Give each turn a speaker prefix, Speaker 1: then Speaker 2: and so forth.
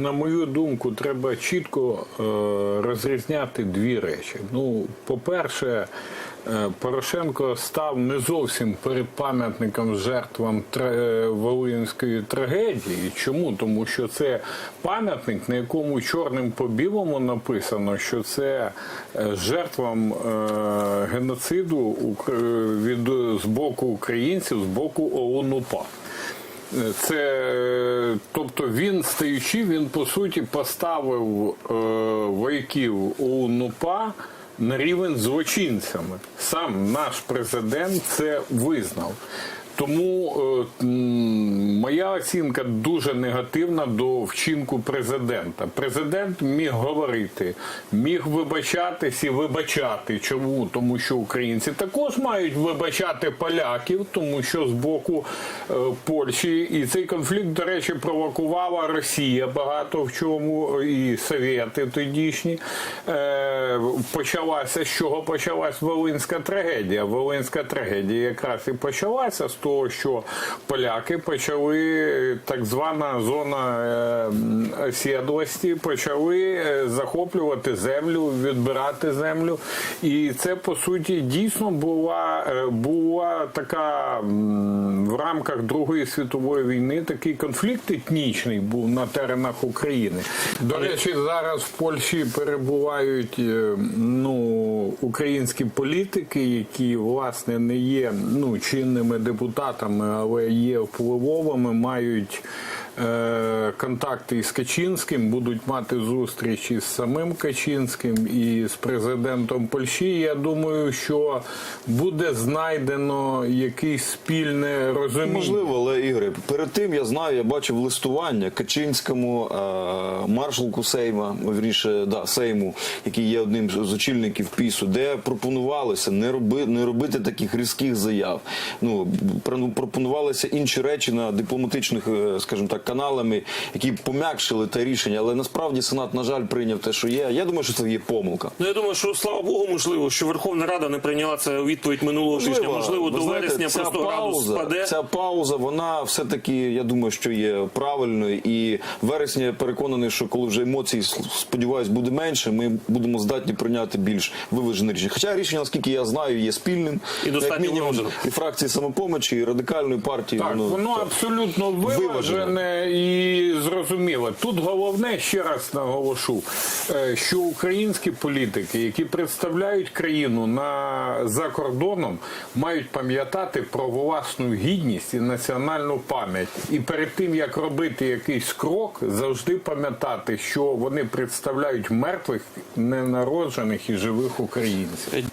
Speaker 1: на мою думку, треба чітко е, розрізняти дві речі. Ну, по-перше, е, Порошенко став не зовсім перед пам'ятником жертвам е, Волинської трагедії. Чому? Тому що це пам'ятник, на якому чорним по білому написано, що це жертвам геноциду від з боку українців, з боку ОУН-УПА. Це тобто він стаючи, він по суті поставив е, вояків нупа на рівень злочинцями. Сам наш президент це визнав. Тому е, моя оцінка дуже негативна до вчинку президента. Президент міг говорити, міг вибачатись і вибачати. Чому? Тому що українці також мають вибачати поляків, тому що з боку е, Польщі і цей конфлікт, до речі, провокувала Росія багато в чому, і Совєти тодішні. Е, почалася з чого почалась Волинська трагедія. Волинська трагедія якраз і почалася з того, що поляки почали так звана зона е, осідлості, почали е, захоплювати землю, відбирати землю. І це по суті дійсно була, е, була така в рамках Другої світової війни такий конфлікт етнічний був на теренах України. До речі, зараз в Польщі перебувають ну, українські політики, які власне не є ну, чинними депутатами, але є впливовими, мають контакти із Качинським, будуть мати зустрічі з самим Качинським і з президентом Польщі. Я думаю, що буде знайдено якесь спільне розуміння.
Speaker 2: Можливо, але Ігоре, перед тим я знаю, я бачив листування Качинському е, маршалку Сейма, вірніше, да, Сейму, який є одним з очільників ПІСу, де пропонувалося не роби, не робити таких різких заяв. Ну пропонувалися інші речі на дипломатичних, е, скажімо так, каналами, які пом'якшили те рішення. Але насправді Сенат, на жаль, прийняв те, що є. Я думаю, що це є помилка.
Speaker 3: Ну я думаю, що слава Богу, можливо, що Верховна Рада не прийняла це у відповідь минулого тижня. Можливо, до
Speaker 2: знаєте,
Speaker 3: вересня
Speaker 2: ця
Speaker 3: просто градус
Speaker 2: пауза,
Speaker 3: спаде.
Speaker 2: Ця пауза, вона все-таки, я думаю, що є правильною. І в вересні я переконаний, що коли вже емоцій, сподіваюсь, буде менше, ми будемо здатні прийняти більш виважене рішення. Хоча рішення, наскільки я знаю, є спільним.
Speaker 3: І достатньо
Speaker 2: мінімум, і фракції самопомочі, і радикальної партії.
Speaker 1: Так, воно
Speaker 2: так.
Speaker 1: абсолютно виважене і зрозуміле. Тут головне ще раз наголошу, е, що українські політики, які представляють країну на за кордоном, мають пам'ятати про власну гідність і національну пам'ять. І перед тим як робити якийсь крок, завжди пам'ятати, що вони представляють мертвих, ненароджених і живих українців.